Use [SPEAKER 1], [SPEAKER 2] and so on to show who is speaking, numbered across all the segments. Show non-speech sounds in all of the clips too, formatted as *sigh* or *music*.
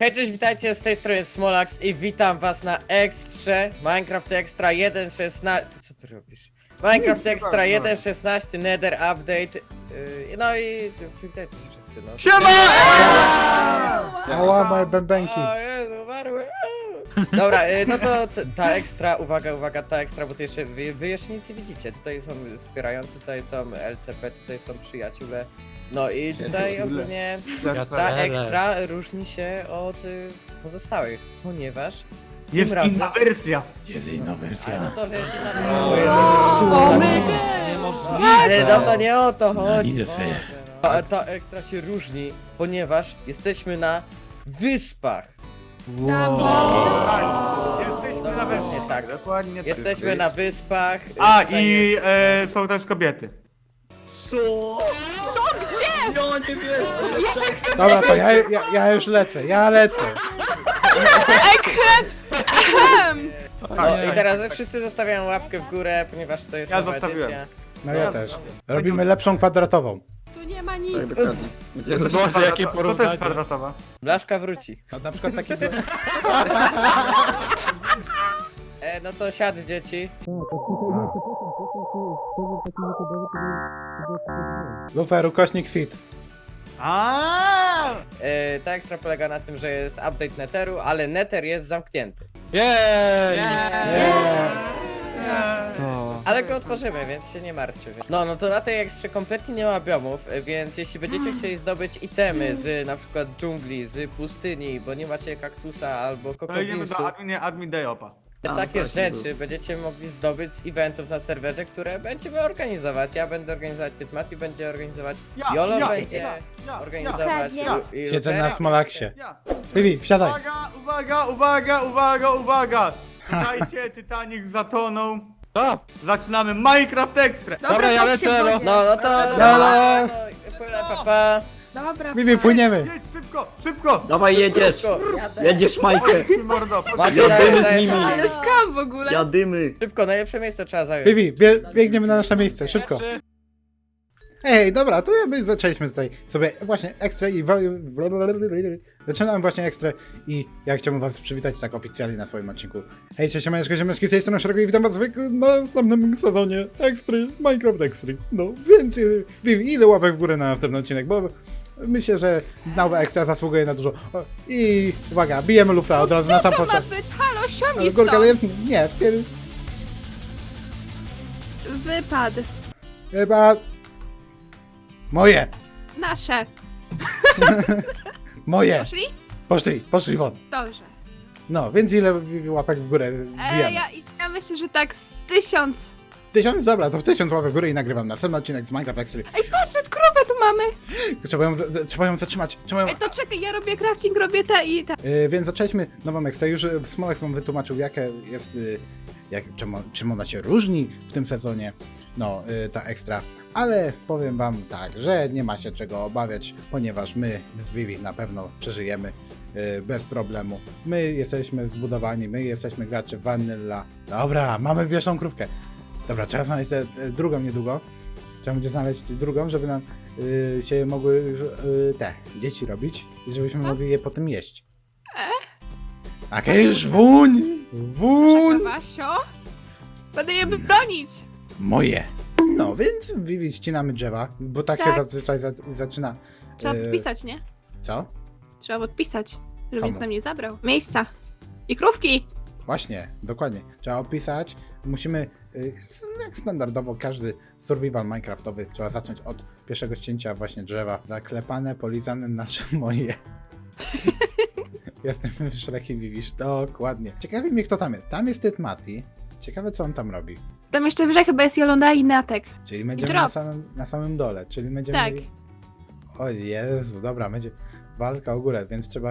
[SPEAKER 1] Hej, cześć, witajcie, z tej strony Smolax i witam was na Ekstrze Minecraft Extra 1.16 Co ty robisz? Minecraft Extra 1.16 Nether Update yy, No i witajcie się wszyscy, no
[SPEAKER 2] Siema!
[SPEAKER 3] Ała, moje bębenki.
[SPEAKER 1] O Jezu, umarły Dobra, yy, no to t- ta ekstra, uwaga, uwaga, ta ekstra, bo to jeszcze, wy, wy jeszcze nic nie widzicie Tutaj są wspierający, tutaj są LCP, tutaj są przyjaciele No i tutaj ogólnie ta ekstra różni się od y, pozostałych, ponieważ
[SPEAKER 2] Jest
[SPEAKER 1] razem-
[SPEAKER 2] inna wersja.
[SPEAKER 3] Jest inna
[SPEAKER 1] no
[SPEAKER 3] wersja.
[SPEAKER 1] to, że jest inna o Jezu. Ale no to nie o to chodzi.
[SPEAKER 3] idę sobie.
[SPEAKER 1] Boże, no. Ta, ta ekstra się różni, ponieważ jesteśmy na wyspach.
[SPEAKER 2] Tak, jesteśmy na
[SPEAKER 1] Dokładnie
[SPEAKER 2] wersji.
[SPEAKER 1] tak.
[SPEAKER 2] Dokładnie tak.
[SPEAKER 1] Jesteśmy na wyspach.
[SPEAKER 2] A,
[SPEAKER 1] Tutaj
[SPEAKER 2] i
[SPEAKER 1] jest-
[SPEAKER 2] e, są też kobiety.
[SPEAKER 3] Dobra, to ja, ja, ja już lecę, ja lecę.
[SPEAKER 1] No i teraz wszyscy zostawiają łapkę w górę, ponieważ to jest
[SPEAKER 2] Ja
[SPEAKER 1] nowa
[SPEAKER 2] zostawiłem.
[SPEAKER 1] edycja.
[SPEAKER 3] No ja też. Robimy lepszą kwadratową.
[SPEAKER 4] Tu nie ma nic.
[SPEAKER 2] Boże, jakie porównanie. Co to jest kwadratowa?
[SPEAKER 1] Blaszka wróci.
[SPEAKER 3] A na przykład taki... *laughs*
[SPEAKER 1] No to siad dzieci.
[SPEAKER 3] Lufer, ukośnik fit.
[SPEAKER 2] A!
[SPEAKER 1] E, ta ekstra polega na tym, że jest update Netheru, ale Nether jest zamknięty.
[SPEAKER 3] Jej!
[SPEAKER 1] Ale go otworzymy, więc się nie martwcie. No, no to na tej ekstrze kompletnie nie ma biomów, więc jeśli będziecie chcieli zdobyć itemy z na przykład dżungli, z pustyni, bo nie macie kaktusa albo
[SPEAKER 2] To idziemy do admin, admin Dejopa.
[SPEAKER 1] Takie rzeczy będziecie mogli zdobyć z eventów na serwerze, które będziemy organizować. Ja będę organizować Tytmati, będzie organizować
[SPEAKER 2] Ja,
[SPEAKER 1] Jolo
[SPEAKER 2] ja,
[SPEAKER 1] będzie
[SPEAKER 2] ja, ja,
[SPEAKER 1] organizować
[SPEAKER 4] ja.
[SPEAKER 1] Lu- i
[SPEAKER 3] Siedzę na Smolaksie.
[SPEAKER 2] Ja.
[SPEAKER 3] Vivi, wsiadaj.
[SPEAKER 2] Uwaga, uwaga, uwaga, uwaga, uwaga! Słuchajcie, Titanic zatonął. Zaczynamy Minecraft Extra.
[SPEAKER 5] Dobra, ja lecę, no.
[SPEAKER 1] No, no to... No, płynę, pa, pa.
[SPEAKER 4] Dobra.
[SPEAKER 3] Vivi, płyniemy.
[SPEAKER 2] Jedź szybko, szybko!
[SPEAKER 5] Dawaj jedziesz,
[SPEAKER 1] Szybko,
[SPEAKER 5] jedziesz Majkę,
[SPEAKER 2] Ty mordo,
[SPEAKER 1] Macie
[SPEAKER 5] Jadymy
[SPEAKER 1] na-
[SPEAKER 5] z nimi.
[SPEAKER 4] Ale skam w ogóle.
[SPEAKER 5] jadymy.
[SPEAKER 1] Szybko, najlepsze miejsce trzeba zająć.
[SPEAKER 3] Vivi, bie, biegniemy na nasze miejsce, szybko. Ej, dobra, to ja my zaczęliśmy tutaj sobie właśnie ekstra i... Zaczynałem właśnie ekstra i ja chciałbym was przywitać tak oficjalnie na swoim odcinku. Hej, cześć, siemeczko, siemeczki, z tej strony Szeregu i witam was w następnym sezonie Ekstry, Minecraft Extry. No, więc y, Vivi, ile łapek w górę na następny odcinek, bo myślę, że nowe ekstra zasługuje na dużo. O, I uwaga, bijemy lufra od razu na sam
[SPEAKER 4] To ma
[SPEAKER 3] początek.
[SPEAKER 4] być, halo,
[SPEAKER 3] Ale
[SPEAKER 4] siądź
[SPEAKER 3] Górka
[SPEAKER 4] stąd.
[SPEAKER 3] jest... Nie, wpier...
[SPEAKER 4] Wypad.
[SPEAKER 3] Chyba... Moje!
[SPEAKER 4] Nasze. *laughs*
[SPEAKER 3] Moje!
[SPEAKER 4] Poszli?
[SPEAKER 3] Poszli, poszli won.
[SPEAKER 4] Dobrze.
[SPEAKER 3] No, więc ile Vivi, łapek w górę
[SPEAKER 4] E, ja, ja myślę, że tak z tysiąc.
[SPEAKER 3] Tysiąc? Dobra, to w tysiąc łapek w górę i nagrywam następny odcinek z Minecraft Extry.
[SPEAKER 4] Ej, patrz, krowę tu mamy.
[SPEAKER 3] Trzeba ją, z- trzeba ją zatrzymać, trzeba ją...
[SPEAKER 4] Ej, to czekaj, ja robię crafting, robię te i te.
[SPEAKER 3] Yy, więc zaczęliśmy nową ekstrę. Już y, Smolek wam wytłumaczył, jaka jest, y, jak, czym, on- czym ona się różni w tym sezonie, no, y, ta ekstra. Ale powiem wam tak, że nie ma się czego obawiać, ponieważ my z Vivi na pewno przeżyjemy y, bez problemu. My jesteśmy zbudowani, my jesteśmy gracze Vanilla. Dobra, mamy pierwszą krówkę. Dobra, trzeba znaleźć tę tę drugą niedługo. Trzeba będzie znaleźć drugą, żeby nam y, się mogły już y, te dzieci robić i żebyśmy mogli je potem jeść. Takie już wuń! Wuń!
[SPEAKER 4] Wasio. Będę je bronić.
[SPEAKER 3] Moje! No, więc Vivi ścinamy drzewa, bo tak, się
[SPEAKER 4] Tak.
[SPEAKER 3] zazwyczaj za, zaczyna.
[SPEAKER 4] Trzeba
[SPEAKER 3] y,
[SPEAKER 4] podpisać, nie?
[SPEAKER 3] Co?
[SPEAKER 4] Trzeba podpisać, żeby
[SPEAKER 3] Komu?
[SPEAKER 4] nikt nam nie zabrał. Miejsca. I krówki.
[SPEAKER 3] Właśnie, dokładnie. Trzeba opisać. Musimy, y, jak standardowo, każdy survival minecraftowy, trzeba zacząć od pierwszego ścięcia właśnie drzewa. Zaklepane, polizane nasze *laughs* moje. Jestem Shrek i dokładnie. Ciekawi mnie, kto tam jest. Tam jest Tytmati. Ciekawe, co on tam robi.
[SPEAKER 4] Tam jeszcze wyżej chyba jest Jolanda i Natek.
[SPEAKER 3] Czyli będziemy na samym, na samym dole, czyli będziemy...
[SPEAKER 4] Tak.
[SPEAKER 3] mieli- O Jezu, dobra, będzie walka o górę, więc trzeba...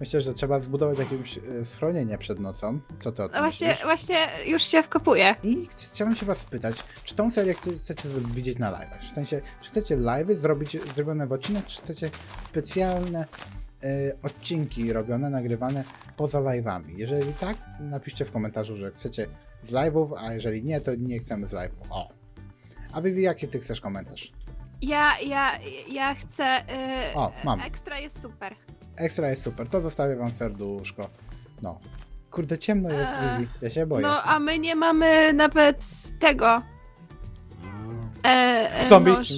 [SPEAKER 3] Myślę, że trzeba zbudować jakieś e, schronienie przed nocą. Co ty o tym
[SPEAKER 4] No właśnie,
[SPEAKER 3] myślisz?
[SPEAKER 4] właśnie już się wkopuję.
[SPEAKER 3] I chciałem się was spytać, czy tą serię chce- chcecie widzieć na live'ach? W sensie, czy chcecie live'y zrobić zrobione w odcinek, czy chcecie specjalne e, odcinki robione, nagrywane poza live'ami? Jeżeli tak, napiszcie w komentarzu, że chcecie z live'ów, a jeżeli nie, to nie chcemy z live'ów. O! A Vivi, jaki ty chcesz komentarz?
[SPEAKER 4] Ja, ja, ja chcę. Yy,
[SPEAKER 3] O, mam.
[SPEAKER 4] Ekstra jest super.
[SPEAKER 3] Ekstra jest super, to zostawię wam serduszko. No. Kurde, ciemno jest,
[SPEAKER 4] Eee,
[SPEAKER 3] Vivi. Ja się boję.
[SPEAKER 4] No, a my nie mamy nawet tego. E, e,
[SPEAKER 3] Zombie!
[SPEAKER 4] noż.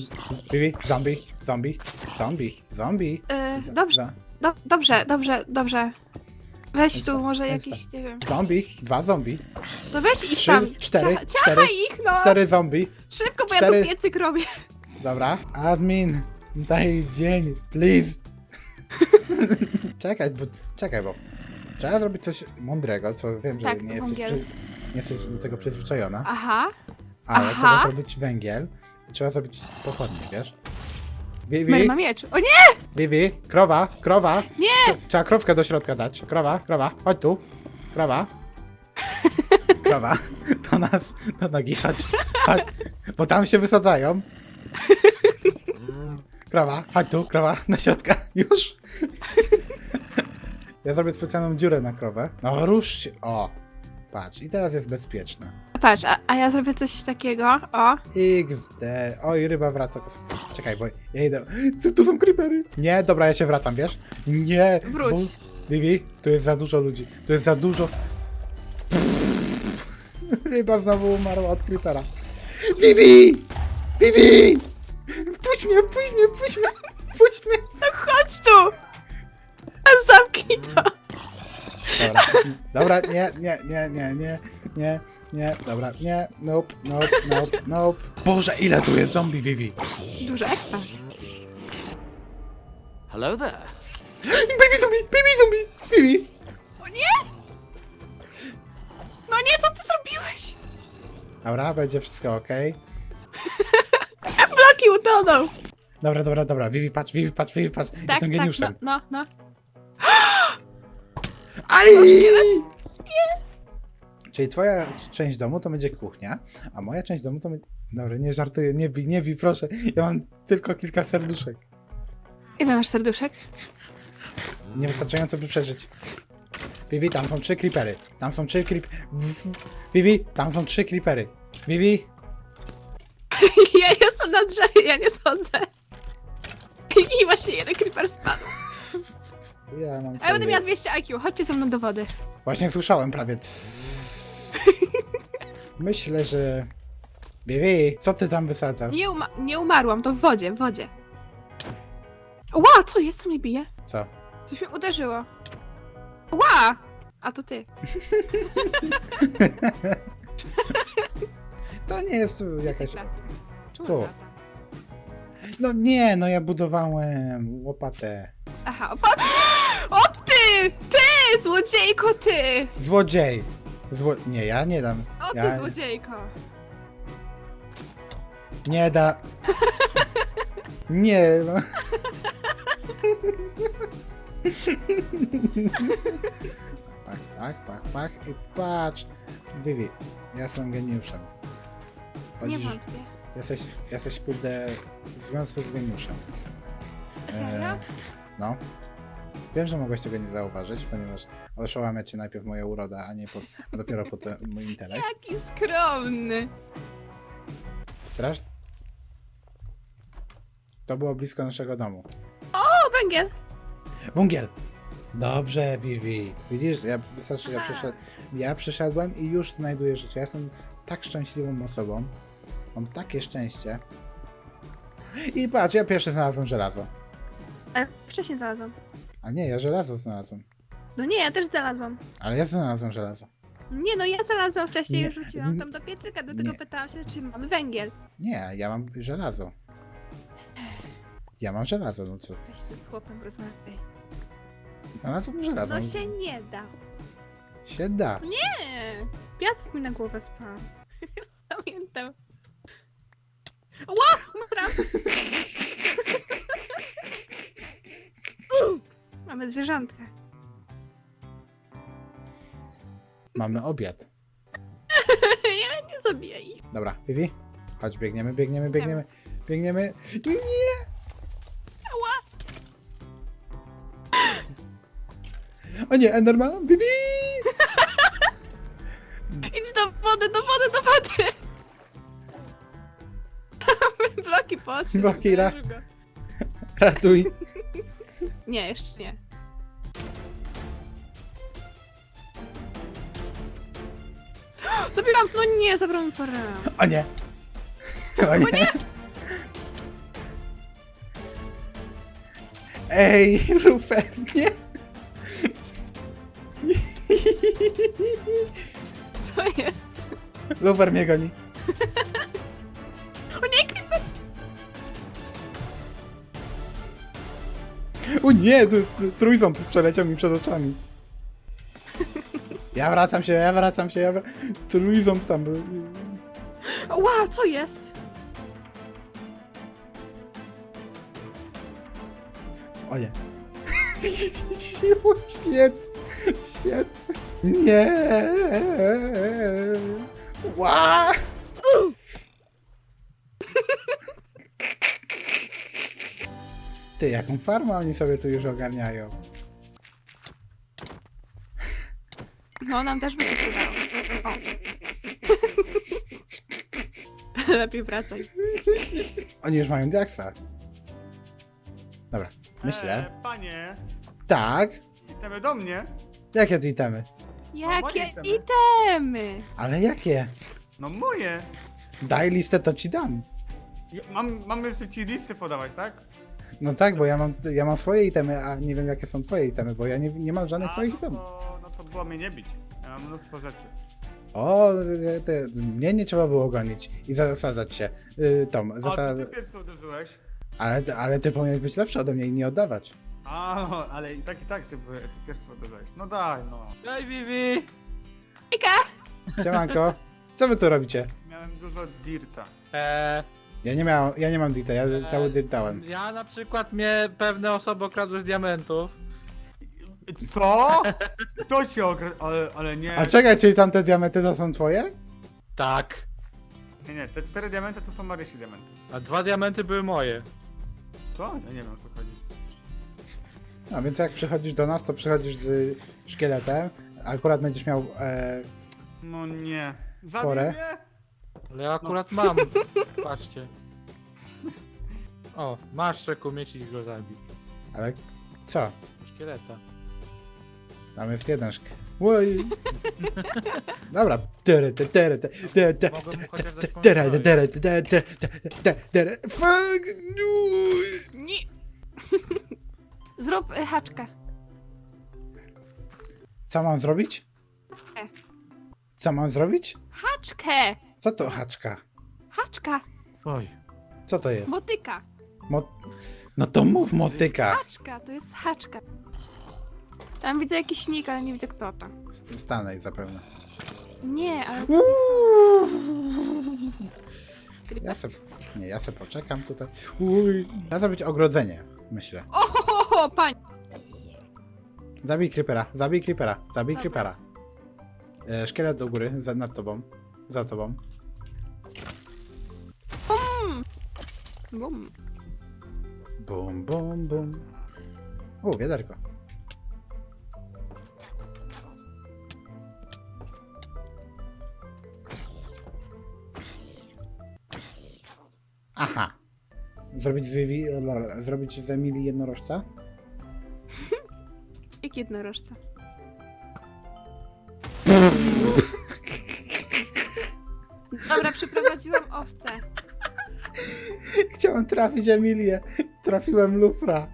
[SPEAKER 3] Zombie, zombie, zombie, zombie.
[SPEAKER 4] E,
[SPEAKER 3] Z-
[SPEAKER 4] dobrze,
[SPEAKER 3] za-
[SPEAKER 4] do, dobrze, dobrze, dobrze. Weź tu może
[SPEAKER 3] więc
[SPEAKER 4] jakiś, nie wiem.
[SPEAKER 3] Zombie, dwa zombie,
[SPEAKER 4] No weź ich
[SPEAKER 3] Trzy,
[SPEAKER 4] tam.
[SPEAKER 3] cztery,
[SPEAKER 4] Ciacha-
[SPEAKER 3] cztery,
[SPEAKER 4] ciachaj ich, no!
[SPEAKER 3] cztery zombie.
[SPEAKER 4] Szybko, bo
[SPEAKER 3] cztery.
[SPEAKER 4] ja tu piecyk robię.
[SPEAKER 3] Dobra. Admin, daj dzień, please. *laughs* czekaj, bo, czekaj, bo trzeba zrobić coś mądrego, co wiem, że
[SPEAKER 4] Tak,
[SPEAKER 3] nie, jesteś
[SPEAKER 4] węgiel.
[SPEAKER 3] przy, nie jesteś do tego przyzwyczajona,
[SPEAKER 4] Aha.
[SPEAKER 3] ale
[SPEAKER 4] aha.
[SPEAKER 3] trzeba zrobić węgiel i trzeba zrobić pochodnie, wiesz?
[SPEAKER 4] Mary
[SPEAKER 3] Vivi,
[SPEAKER 4] ma miecz. O nie!
[SPEAKER 3] Vivi, krowa, krowa.
[SPEAKER 4] Nie!
[SPEAKER 3] Trze- Trzeba krowkę do środka dać. Krowa, krowa, chodź tu. Krowa. *laughs* Krowa. Do nas, do nogi, chodź. chodź. Bo tam się wysadzają. *laughs* Krowa, chodź tu, krowa, na środka. Już. *laughs* Ja zrobię specjalną dziurę na krowę. No rusz się. O. Patrz, i teraz jest bezpieczne.
[SPEAKER 4] Patrz, a, a ja zrobię coś takiego. O.
[SPEAKER 3] XD. Oj, ryba wraca. Czekaj, bo ja idę. Co to są creepery? Nie, dobra, ja się wracam, wiesz? Nie.
[SPEAKER 4] Wróć.
[SPEAKER 3] Bo... Vivi, tu jest za dużo ludzi. Tu jest za dużo. *laughs* Ryba znowu umarła od creepera. Vivi! Vivi! Puść mnie, puść mnie, puść mnie, puść mnie.
[SPEAKER 4] Chodź tu! A zamknij to.
[SPEAKER 3] Dobra, dobra, nie, nie, nie, nie, nie, nie, nie, dobra, nie, nope, nope, nope, nope. Boże, ile tu jest zombie, Vivi?
[SPEAKER 4] Dużo ekstra.
[SPEAKER 6] Hello there.
[SPEAKER 3] Baby zombie, baby zombie, Vivi!
[SPEAKER 4] O nie! No nie, co ty zrobiłeś?
[SPEAKER 3] Dobra, będzie wszystko ok. *laughs*
[SPEAKER 4] Bloki utonął.
[SPEAKER 3] Dobra, dobra, dobra, Vivi, patrz, Vivi, patrz, Vivi, patrz,
[SPEAKER 4] Tak,
[SPEAKER 3] jestem
[SPEAKER 4] tak,
[SPEAKER 3] geniuszem.
[SPEAKER 4] no, no, no. *gasps*
[SPEAKER 3] Aj! Czyli twoja część domu to będzie kuchnia, a moja część domu to będzie... Dobra, nie żartuję, nie bij, nie bij, proszę. Ja mam tylko kilka serduszek.
[SPEAKER 4] Ile masz serduszek?
[SPEAKER 3] Niewystarczająco, by przeżyć. Vivi, tam są trzy creepery. Tam są trzy creep... w- w- Vivi, tam są trzy creepery. Vivi, *laughs*
[SPEAKER 4] jestem na drzewie, ja nie schodzę. I właśnie jeden creeper spadł.
[SPEAKER 3] ja mam
[SPEAKER 4] A ja
[SPEAKER 3] swoje-
[SPEAKER 4] będę miała 200 IQ, chodźcie ze mną do wody.
[SPEAKER 3] Właśnie słyszałem prawie. *laughs* Myślę, że... Vivi, co ty tam wysadzasz?
[SPEAKER 4] Nie, uma nie umarłam, to w wodzie, w wodzie. Ła, co jest, co mnie bije?
[SPEAKER 3] Co?
[SPEAKER 4] Coś mnie uderzyło. Ła! A to ty. *laughs*
[SPEAKER 3] To nie jest jakaś... Tu. No nie, no ja budowałem łopatę.
[SPEAKER 4] Aha, o, pa- *gasps* o ty! Ty! Złodziejko ty!
[SPEAKER 3] Złodziej! Zło... Nie, ja nie dam.
[SPEAKER 4] O ty
[SPEAKER 3] Ja...
[SPEAKER 4] złodziejko!
[SPEAKER 3] Nie da... Nie, no. Pach, pach, pach, pach i patrz. Vivi, ja jestem geniuszem.
[SPEAKER 4] Nie
[SPEAKER 3] Chodzisz,
[SPEAKER 4] wątpię.
[SPEAKER 3] Jesteś, jesteś kurde w związku z geniuszem.
[SPEAKER 4] Serio?
[SPEAKER 3] E, no. Wiem, że mogłeś tego nie zauważyć, ponieważ oszałamia cię najpierw moja uroda, a nie pod, a dopiero potem mój intelekt.
[SPEAKER 4] Jaki skromny.
[SPEAKER 3] Strasz? To było blisko naszego domu.
[SPEAKER 4] O, węgiel!
[SPEAKER 3] Wągiel! Dobrze, Vivi. Widzisz, ja wystarczy, ja,
[SPEAKER 4] Aha.
[SPEAKER 3] przyszedł, ja przyszedłem i już znajduję życie. Ja jestem tak szczęśliwą osobą. Mam takie szczęście. I patrz, ja pierwszy znalazłem żelazo.
[SPEAKER 4] E, wcześniej znalazłam.
[SPEAKER 3] A nie, ja żelazo znalazłem.
[SPEAKER 4] No nie, ja też znalazłam.
[SPEAKER 3] Ale ja znalazłem żelazo.
[SPEAKER 4] Nie, no ja znalazłam wcześniej,
[SPEAKER 3] Nie,
[SPEAKER 4] już rzuciłam tam do piecyka, dlatego
[SPEAKER 3] Nie.
[SPEAKER 4] pytałam się, czy mamy węgiel.
[SPEAKER 3] Nie, ja mam żelazo. Ja mam żelazo, no co?
[SPEAKER 4] Weź tu z chłopem rozmawiaj.
[SPEAKER 3] Znalazłem żelazo.
[SPEAKER 4] No się nie da.
[SPEAKER 3] się da.
[SPEAKER 4] Nie! Piasek mi na głowę spadł. *laughs* Pamiętam. Ła! Mamy zwierzątka.
[SPEAKER 3] Mamy obiad. *laughs*
[SPEAKER 4] Ja nie zabiję ich.
[SPEAKER 3] Dobra, Vivi, chodź, biegniemy, biegniemy, biegniemy, biegniemy. Nie! O nie, Enderman, Vivi! *laughs*
[SPEAKER 4] Idź do wody, do wody, do wody! Bloki potrzeb.
[SPEAKER 3] Bloki, ra- *laughs* Ratuj.
[SPEAKER 4] Nie, jeszcze nie. *gasps* Zabiłam, no nie, zabrałam mi parę.
[SPEAKER 3] O nie! O nie! *laughs* Ej, Lufer, nie! *laughs*
[SPEAKER 4] Co jest?
[SPEAKER 3] Lufer mnie goni.
[SPEAKER 4] O nie,
[SPEAKER 3] tu, tu, trójząb przeleciał mi przed oczami. Ja wracam się, ja wracam się, ja wracam. Trójząb tam był.
[SPEAKER 4] Ła, co jest?
[SPEAKER 3] O nie. *laughs* Świet. Świet. Nie. Ła. Ty, jaką farmę oni sobie tu już ogarniają?
[SPEAKER 4] No, nam też by się przydało. O. *laughs* Lepiej wracaj.
[SPEAKER 3] Oni już mają Jacksa. Dobra, myślę.
[SPEAKER 2] E, panie,
[SPEAKER 3] Tak.
[SPEAKER 2] itemy do mnie.
[SPEAKER 3] Jakie tu itemy?
[SPEAKER 4] Jakie
[SPEAKER 2] itemy.
[SPEAKER 4] itemy?
[SPEAKER 3] Ale jakie?
[SPEAKER 2] No moje.
[SPEAKER 3] Daj listę, to ci dam.
[SPEAKER 2] Mam, mam jeszcze ci listy podawać, tak?
[SPEAKER 3] No tak, bo ja mam, ja mam swoje itemy, a nie wiem jakie są twoje itemy, bo ja nie, nie mam żadnych
[SPEAKER 2] A,
[SPEAKER 3] swoich
[SPEAKER 2] no
[SPEAKER 3] itemów.
[SPEAKER 2] to, no to było mnie nie bić. Ja mam mnóstwo rzeczy.
[SPEAKER 3] O, te, te, mnie nie trzeba było gonić i zasadzać się. Yy, Tom,
[SPEAKER 2] A
[SPEAKER 3] zasad...
[SPEAKER 2] ty pierwszy uderzyłeś.
[SPEAKER 3] ale, ale ty powinieneś być lepszy ode mnie i nie oddawać.
[SPEAKER 2] A, ale i tak i tak ty, by- ty pierwszy uderzyłeś. No daj, no.
[SPEAKER 5] Daj Vivi!
[SPEAKER 4] Ika!
[SPEAKER 3] Siemanko, co wy tu robicie?
[SPEAKER 2] Miałem dużo dirta.
[SPEAKER 5] Eee,
[SPEAKER 3] Ja nie miałem, ja nie mam dita, ja
[SPEAKER 5] Eee.
[SPEAKER 3] cały dit dałem.
[SPEAKER 5] ja na przykład mnie pewne osoby okradły z diamentów.
[SPEAKER 2] Co? Kto cię okradł? Ale, ale nie.
[SPEAKER 3] A czekaj, czyli tamte diamenty to są twoje?
[SPEAKER 5] Tak.
[SPEAKER 2] Nie, nie, te cztery diamenty to są Marysi diamenty.
[SPEAKER 5] A dwa diamenty były moje.
[SPEAKER 2] Co? Ja nie wiem o co chodzi.
[SPEAKER 3] No więc jak przychodzisz do nas, to przychodzisz z szkieletem. Akurat będziesz miał e,
[SPEAKER 2] No nie. Zabij
[SPEAKER 3] Porę.
[SPEAKER 2] mnie?
[SPEAKER 5] Ale ja akurat mam. Patrzcie. O, masz szeku i go zabić.
[SPEAKER 3] ale co?
[SPEAKER 5] Szkieleta.
[SPEAKER 3] Tam jest jeden szk... Oj. *laughs* Dobra.
[SPEAKER 5] Mogę mu chociaż dać
[SPEAKER 3] ty, ty, tyry. Fuck! no.
[SPEAKER 4] Nie! *laughs* Zrób y, haczkę.
[SPEAKER 3] Co mam zrobić?
[SPEAKER 4] E.
[SPEAKER 3] Co mam zrobić?
[SPEAKER 4] Haczkę!
[SPEAKER 3] Co to haczka?
[SPEAKER 4] Haczka!
[SPEAKER 5] Oj.
[SPEAKER 3] Co to jest?
[SPEAKER 4] Motyka!
[SPEAKER 3] Mo... No to mów motyka.
[SPEAKER 4] Haczka, to jest haczka. Tam widzę jakiś nick, ale nie widzę kto to.
[SPEAKER 3] Stanę zapewne.
[SPEAKER 4] Nie, ale...
[SPEAKER 3] Ja se... Nie, ja se poczekam tutaj. Uj. Ja zrobić ogrodzenie, myślę.
[SPEAKER 4] O, pań!
[SPEAKER 3] Zabij creepera, zabij creepera, zabij
[SPEAKER 4] Dobra.
[SPEAKER 3] creepera. E, szkielet do góry, za, nad tobą. Za tobą.
[SPEAKER 4] Bum.
[SPEAKER 3] Bum, bum, bum. O, wiaderko. Aha. Zrobić z, Vivi, lol, zrobić z Emilii jednorożca? *laughs*
[SPEAKER 4] Jak jednorożca. *laughs* Dobra, przyprowadziłam owce. *laughs*
[SPEAKER 3] Chciałem trafić Emilię. Trafiłem lufra.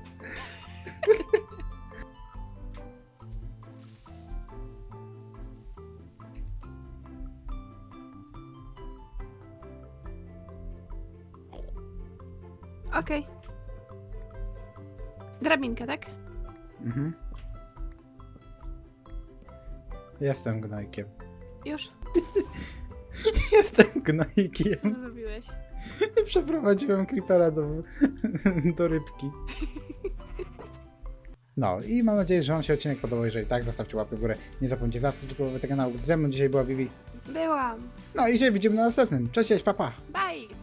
[SPEAKER 4] Okej. Drabinkę, tak?
[SPEAKER 3] Mhm. Jestem gnojkiem.
[SPEAKER 4] Już? *laughs*
[SPEAKER 3] Jestem gnojkiem.
[SPEAKER 4] Co zrobiłeś? *laughs*
[SPEAKER 3] Przeprowadziłem creepera do, do rybki. No i mam nadzieję, że Wam się odcinek podobał. Jeżeli tak, zostawcie łapkę w górę. Nie zapomnijcie zasubskrybować tego kanału. Ze mną dzisiaj była Vivi.
[SPEAKER 4] Byłam.
[SPEAKER 3] No i się widzimy na następnym. Cześć, cześć, papa. Pa.
[SPEAKER 4] Bye!